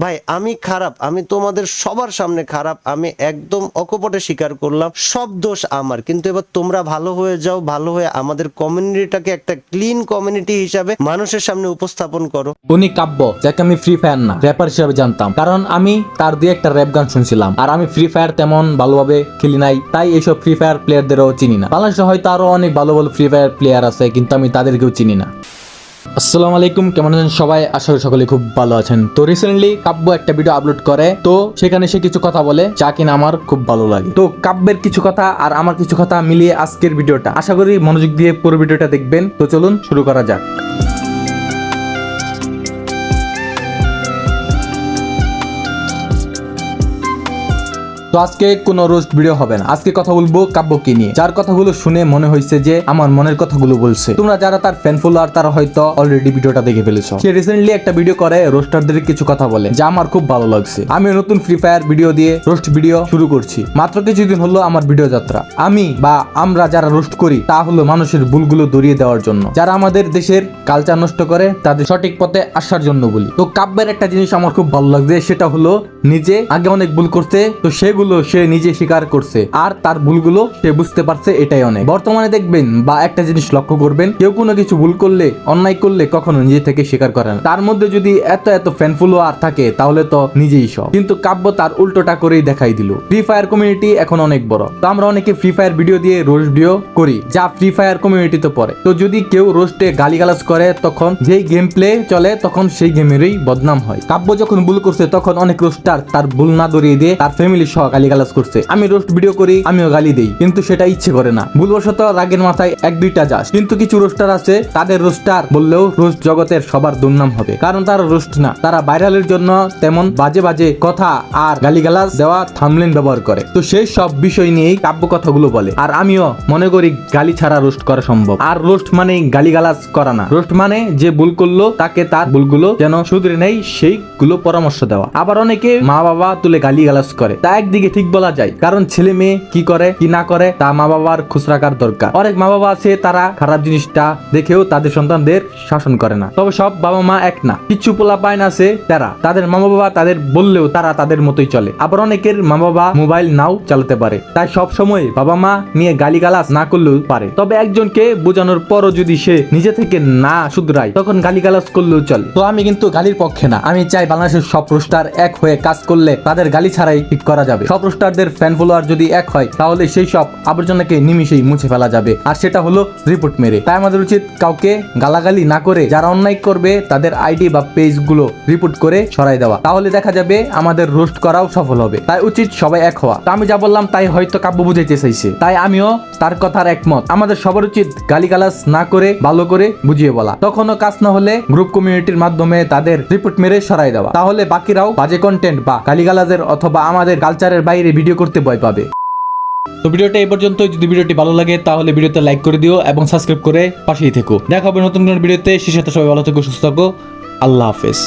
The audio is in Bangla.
ভাই, আমি খারাপ, আমি তোমাদের সবার সামনে খারাপ, আমি একদম অকপটে স্বীকার করলাম, সব দোষ আমার। কিন্তু এবার তোমরা ভালো হয়ে যাও, ভালো হয়ে আমাদের কমিউনিটিটাকে একটা ক্লিন কমিউনিটি হিসাবে মানুষের সামনে উপস্থাপন করো। উনি কাব্য, যাকে আমি ফ্রি ফায়ার না র্যাপার হিসেবে জানতাম। কারণ আমি তার দিয়ে একটা র্যাপ গান শুনছিলাম। আর আমি ফ্রি ফায়ার তেমন ভালোভাবে খেলি নাই, তাই এইসব ফ্রি ফায়ার প্লেয়ারদেরও চিনি না। বাংলাদেশে হয়তো আরও অনেক ভালো ভালো ফ্রি ফায়ার প্লেয়ার আছে, কিন্তু আমি তাদেরকেও চিনি না। আসসালামু আলাইকুম, কেমন আছেন সবাই? আশা করি সকলে খুব ভালো আছেন। তো রিসেন্টলি কাব্য একটা ভিডিও আপলোড করে, তো সেখানে সে কিছু কথা বলে, যা কিনা আমার খুব ভালো লাগে। তো কাব্যের কিছু কথা আর আমার কিছু কথা মিলিয়ে আজকের ভিডিওটা আশা করি মনোযোগ দিয়ে পুরো ভিডিওটা দেখবেন। তো চলুন শুরু করা যাক। তো আজকে কোনো রোস্ট ভিডিও হবে না। আজকে কথা বলব কাব্যকে নিয়ে। যার কথাগুলো শুনে মনে হয়েছে যে আমার মনের কথাগুলো বলছে। তোমরা যারা তার ফ্যান ফলোয়ার তারা হয়তো অলরেডি ভিডিওটা দেখে ফেলেছো। সে রিসেন্টলি একটা ভিডিও করে রোস্টারদের কিছু কথা বলে, যা আমার খুব ভালো লাগছে। আমি নতুন ফ্রি ফায়ার ভিডিও দিয়ে রোস্ট ভিডিও শুরু করছি। মাত্র কিছুদিন হলো আমার ভিডিও যাত্রা। আমি বা আমরা যারা রোস্ট করি, তা হলো মানুষের ভুলগুলো দরিয়ে দেওয়ার জন্য। যারা আমাদের দেশের কালচার নষ্ট করে, তাদের সঠিক পথে আসার জন্য বলি। তো কাব্যের একটা জিনিস আমার খুব ভালো লাগছে, সেটা হলো নিজে আগে অনেক ভুল করতে, তো সেগুলো সে নিজে স্বীকার করছে, আর তার ভুলগুলো সে বুঝতে পারছে এটাই অনেক। বর্তমানে দেখবেন, বা একটা জিনিস লক্ষ্য করবেন, কেউ কোনো কিছু ভুল করলে, অন্যায় করলে কখনো নিজে থেকে স্বীকার করে না। তার মধ্যে যদি এত এত ফ্যান ফলোয়ার থাকে, তাহলে তো নিজেই সব। কিন্তু কাব্য তার উল্টোটা করেই দেখাই দিল। ফ্রি ফায়ার কমিউনিটি এখন অনেক বড়। তো আমরা অনেকে ফ্রি ফায়ার ভিডিও দিয়ে রোস্ট ভিডিও করি, যা ফ্রি ফায়ার কমিউনিটি কমিউনিটিতে পড়ে। তো যদি কেউ রোস্টে গালিগালাজ করে, তখন যেই গেম প্লে চলে, তখন সেই গেমেরই বদনাম হয়। কাব্য যখন ভুল করছে, তখন অনেক রোস্টার তার ভুল না ধরিয়ে দিয়ে তার ফ্যামিলি সহ গালিগালাজ করছে। আমি রোস্ট ভিডিও করি, আমিও গালি দেই, কিন্তু সেটা ইচ্ছে করে না। ভুলবশত রাগের মাথায় এক দুইটা যাস। কিন্তু কিছু রোস্টার আছে, তাদের রোস্টার বললেও রোস্ট জগতের সবার দুর্নাম হবে। কারণ তারা রোস্ট না, তারা ভাইরালের জন্য তেমন বাজে বাজে কথা আর গালিগালাজ দেওয়া থামলেন ব্যবহার করে। তো সেই সব বিষয় নিয়েই কাব্য কথাগুলো বলে। আর আমিও মনে করি গালি ছাড়া রোস্ট করা সম্ভব। আর রোস্ট মানে গালিগালাজ করা না। রোস্ট মানে যে ভুল করল, তাকে তার ভুলগুলো যেন শুধরে নেই সেইগুলো পরামর্শ দেওয়া। আবার অনেকে মা বাবা তুলে গালি গালাজ করে। তা একদিকে ঠিক বলা যায়। কারণ ছেলে মেয়ে কি করে, কি না করে, তা মা বাবার খোঁজ রাখার দরকার। অনেক মা বাবা আছে, তারা খারাপ জিনিসটা দেখেও তাদের সন্তানদের শাসন করে না। তবে সব বাবা মা এক না। কিছু পোলা পায় না আছে, তারা। তাদের মা বাবা তাদের বললেও তারা তাদের মতোই চলে। আবার অনেকের মা বাবা মোবাইল নাও চালাতে পারে। তাই সব সময় বাবা মা নিয়ে গালিগালাজ না করলেও পারে। তবে একজনকে বোঝানোর পরও যদি সে নিজে থেকে না শুধরায়, তখন গালিগালাজ করলেও চলে। তো আমি কিন্তু গালির পক্ষে না। আমি চাই বাংলাদেশের সব রোস্টার এক হয়ে কাজ করলে তাদের গালি ছাড়াই ঠিক করা যাবে। সব রোস্টারদের ফ্যান ফলোয়ার যদি এক হয়, তাহলে সেই সব আবর্জনাকে নিমিশেই মুছে ফেলা যাবে। আর সেটা হলো রিপোর্ট মেরে। তাই আমাদের উচিত কাউকে গালাগালি না করে যারা অন্যায় করবে, তাদের আইডি বা পেজগুলো রিপোর্ট করে সরাই দেওয়া। তাহলে দেখা যাবে আমাদের রোস্ট করাও সফল হবে। তাই উচিত সবাই এক হওয়া। আমি যা বললাম, তাই হয়তো কাব্য বুঝাইতে চাইছে। তাই আমিও তার কথার একমত। আমাদের সবার উচিত গালিগালাজ না করে, ভালো করে বুঝিয়ে বলা। তখনও কাজ না হলে গ্রুপ কমিউনিটির মাধ্যমে তাদের রিপোর্ট মেরে সরাই দেওয়া। তাহলে বাকিরাও বাজে কন্টেন্ট বা গালিগালাজের অথবা আমাদের কালচারের বাইরে ভিডিও করতে ভয় পাবে। তো ভিডিওটা এই পর্যন্ত যদি ভিডিওটি ভালো লাগে, তাহলে ভিডিওতে লাইক করে দিও এবং সাবস্ক্রাইব করে পাশেই থেকো। দেখা হবে নতুন কোনো ভিডিওতে। সে সাথে সবাই ভালো থেকো, সুস্থ থাকো। আল্লাহ হাফেজ।